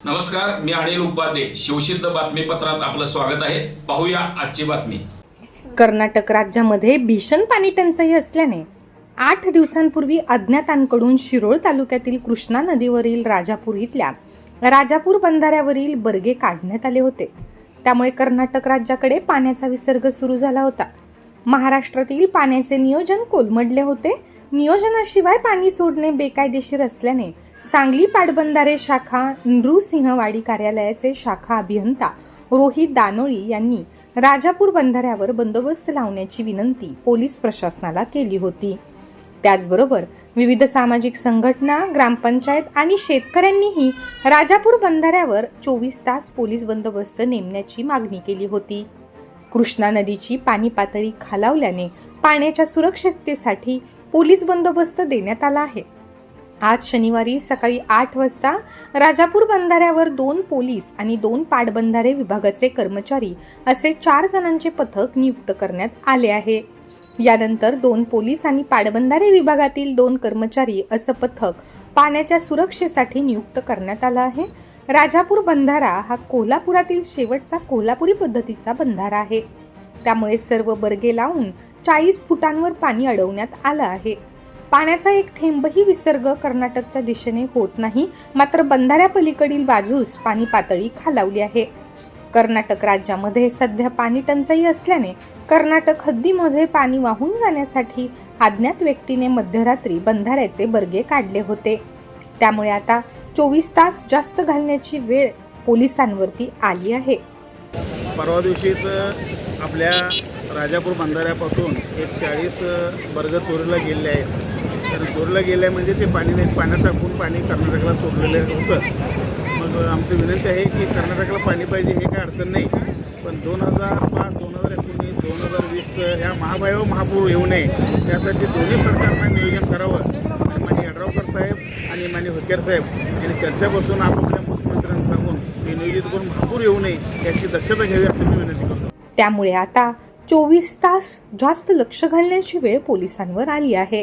नमस्कार मी अनिल उपाध्ये. शिवसिद्ध बातमीपत्रात आपलं स्वागत आहे. पाहूया आजची बातमी. कर्नाटक राज्यामध्ये भीषण पाणी टंचाई असल्याने आठ दिवसांपूर्वी अज्ञातांकडून शिरोळ तालुक्यातील कृष्णा नदीवरील राजापूर इथल्या राजापूर बंधाऱ्यावरील बर्गे काढण्यात आले होते. त्यामुळे कर्नाटक राज्याकडे पाण्याचा विसर्ग सुरू झाला होता. महाराष्ट्रातील पाण्याचे नियोजन कोलमडले होते. नियोजनाशिवाय पाणी सोडणे बेकायदेशीर असल्याने सांगली पाटबंधारे शाखा नृसिंहवाडी कार्यालयाचे शाखा अभियंता रोहित दानोळी यांनी राजापूर बंधाऱ्यावर बंदोबस्त लावण्याची विनंती पोलीस प्रशासनाला केली होती. त्याचबरोबर विविध सामाजिक संघटना ग्रामपंचायत आणि शेतकऱ्यांनीही राजापूर बंधाऱ्यावर चोवीस तास पोलीस बंदोबस्त नेमण्याची मागणी केली होती. कृष्णा नदीची पाणी पातळी खालावल्याने पाण्याच्या सुरक्षिततेसाठी पोलीस बंदोबस्त देण्यात आला आहे. आज शनिवारी सकाळी आठ वाजता राजापूर बंधाऱ्यावर दोन पोलीस आणि दोन पाटबंधारे विभागाचे कर्मचारी असे चार जणांचे पथक नियुक्त करण्यात आले आहे. यानंतर दोन पोलीस आणि पाटबंधारे विभागातील दोन कर्मचारी असं पथक पाण्याच्या सुरक्षेसाठी नियुक्त करण्यात आला आहे. राजापूर बंधारा हा कोल्हापुरातील शेवटचा कोल्हापुरी पद्धतीचा बंधारा आहे. त्यामुळे सर्व बर्गे लावून चाळीस फुटांवर पाणी अडवण्यात आलं आहे. पाण्याचा एक थेंबही विसर्ग कर्नाटकच्या दिशेने होत नाही. मात्र बंधाऱ्यापलीकडील बाजूस पाणी पातळी खालावली आहे. कर्नाटक राज्यामध्ये सध्या पाणी टंचाई असल्याने कर्नाटक हद्दीमध्ये पाणी वाहून जाण्यासाठी अज्ञात व्यक्तीने मध्यरात्री बंधाऱ्याचे बर्गे काढले होते. त्यामुळे आता चोवीस तास जास्त घालण्याची वेळ पोलिसांवरती आली आहे. परवा दिवशीच आपल्या राजापूर बंधाऱ्यापासून एक चाळीस वर्ग चोरीला गेले आहेत. तर चोरीला गेले म्हणजे ते पाणी पाण्यात टाकून पाणी कर्नाटकला सोडलेलं होतं. आमची विनंती आहे की कर्नाटकाला पाणी पाहिजे हे काय अडचण नाही. पण दोन हजार पाच दोन हजार एकोणीस दोन हजार वीस ह्या महाभयाव महापूर येऊ नये यासाठी दोन्ही सरकारनं नियोजन करावं. आणि माने यड्रावकर साहेब आणि माने हुकेर साहेब यांनी चर्चा बसून आपापल्या मुख्यमंत्र्यांना सांगून हे नियोजित करून महापूर येऊ नये याची दक्षता घ्यावी असं मी विनंती करतो. त्यामुळे आता चोवीस तास जास्त लक्ष घालण्याची वेळ पोलिसांवर आली आहे.